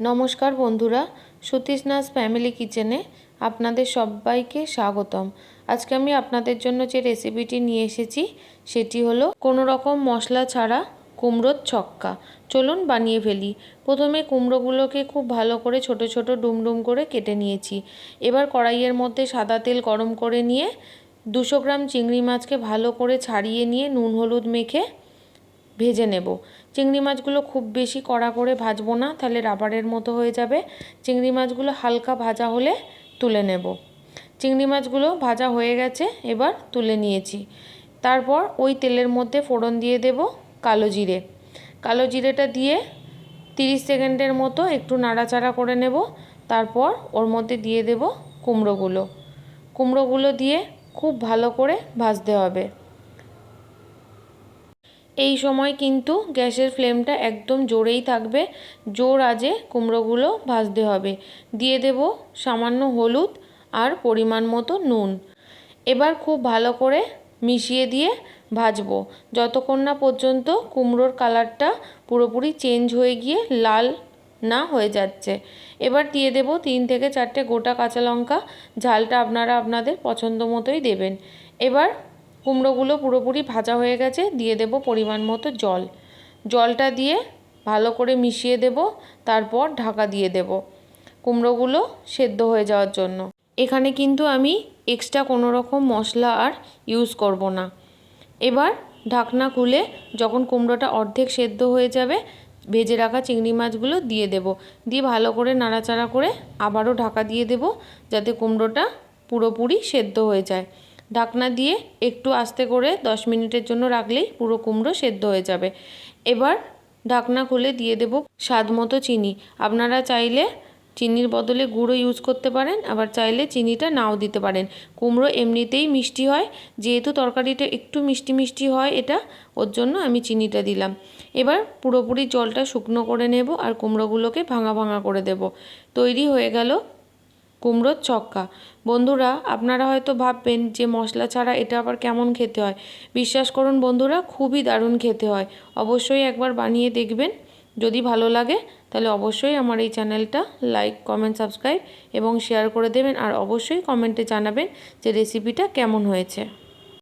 নমস্কার বন্ধুরা, সতীশনাথ ফ্যামিলি কিচেনে আপনাদের সবাইকে স্বাগতম। আজকে আমি আপনাদের জন্য যে রেসিপিটি নিয়ে এসেছি, সেটি হলো কোনো রকম মশলা ছাড়া কুমড়োর ছক্কা। চলুন বানিয়ে ফেলি। প্রথমে কুমড়োগুলোকে খুব ভালো করে ছোট ছোট ডুমডুম করে কেটে নিয়েছি। এবার কড়াইয়ের মধ্যে সাদা তেল গরম করে নিয়ে দুশো গ্রাম চিংড়ি মাছকে ভালো করে ছাড়িয়ে নিয়ে নুন হলুদ মেখে ভেজে নেব। চিংড়ি মাছগুলো খুব বেশি কড়া করে ভাজবো না, তাহলে রাবারের মতো হয়ে যাবে। চিংড়ি মাছগুলো হালকা ভাজা হলে তুলে নেব। চিংড়ি মাছগুলো ভাজা হয়ে গেছে, এবার তুলে নিয়েছি। তারপর ওই তেলের মধ্যে ফোড়ন দিয়ে দেব কালো জিরে। কালো জিরেটা দিয়ে তিরিশ সেকেন্ডের মতো একটু নাড়াচাড়া করে নেব। তারপর ওর মধ্যে দিয়ে দেব কুমড়োগুলো। কুমড়োগুলো দিয়ে খুব ভালো করে ভাজতে হবে। এই সময় কিন্তু গ্যাসের ফ্লেমটা একদম জোরেই থাকবে। জোর আজে কুমড়োগুলো ভাজতে হবে। দিয়ে দেব সামান্য হলুদ আর পরিমাণ মতো নুন। এবার খুব ভালো করে মিশিয়ে দিয়ে ভাজবো। যতক্ষণ না পর্যন্ত কুমড়োর কালারটা পুরোপুরি চেঞ্জ হয়ে গিয়ে লাল না হয়ে যাচ্ছে। এবার দিয়ে দেব তিন থেকে চারটে গোটা কাঁচা লঙ্কা। ঝালটা আপনারা আপনাদের পছন্দ মতোই দেবেন। এবার কুমড়োগুলো পুরোপুরি ভাজা হয়ে গেছে, দিয়ে দেব পরিমাণ মতো জল। জলটা দিয়ে ভালো করে মিশিয়ে দেব, তারপর ঢাকা দিয়ে দেব কুমড়োগুলো সেদ্ধ হয়ে যাওয়ার জন্য। এখানে কিন্তু আমি এক্সট্রা কোনো রকম মশলা আর ইউজ করব না। এবার ঢাকনা খুলে যখন কুমড়োটা অর্ধেক সেদ্ধ হয়ে যাবে, ভেজে রাখা চিংড়ি মাছগুলো দিয়ে দেব। দিয়ে ভালো করে নাড়াচাড়া করে আবারও ঢাকা দিয়ে দেব, যাতে কুমড়োটা পুরোপুরি সেদ্ধ হয়ে যায়। ঢাকনা দিয়ে একটু আস্তে করে দশ মিনিটের জন্য রাখলেই পুরো কুমড়ো সেদ্ধ হয়ে যাবে। এবার ঢাকনা খুলে দিয়ে দেব স্বাদ মতো চিনি। আপনারা চাইলে চিনির বদলে গুঁড়ো ইউজ করতে পারেন, আবার চাইলে চিনিটা নাও দিতে পারেন। কুমড়ো এমনিতেই মিষ্টি হয়, যেহেতু তরকারিটা একটু মিষ্টি মিষ্টি হয় এটা, ওর জন্য আমি চিনিটা দিলাম। এবার পুরোপুরি জলটা শুকনো করে নেব আর কুমড়োগুলোকে ভাঙা ভাঙা করে দেব। তৈরি হয়ে গেল কুমড়োর ছক্কা। বন্ধুরা, আপনারা হয়তো ভাববেন যে মশলা ছাড়া এটা আবার কেমন খেতে হয়? বিশ্বাস করুন বন্ধুরা, খুবই দারুণ খেতে হয়। অবশ্যই একবার বানিয়ে দেখবেন। যদি ভালো লাগে, তাহলে অবশ্যই আমার এই চ্যানেলটা লাইক, কমেন্ট, সাবস্ক্রাইব এবং শেয়ার করে দেবেন। আর অবশ্যই কমেন্টে জানাবেন যে রেসিপিটা কেমন হয়েছে।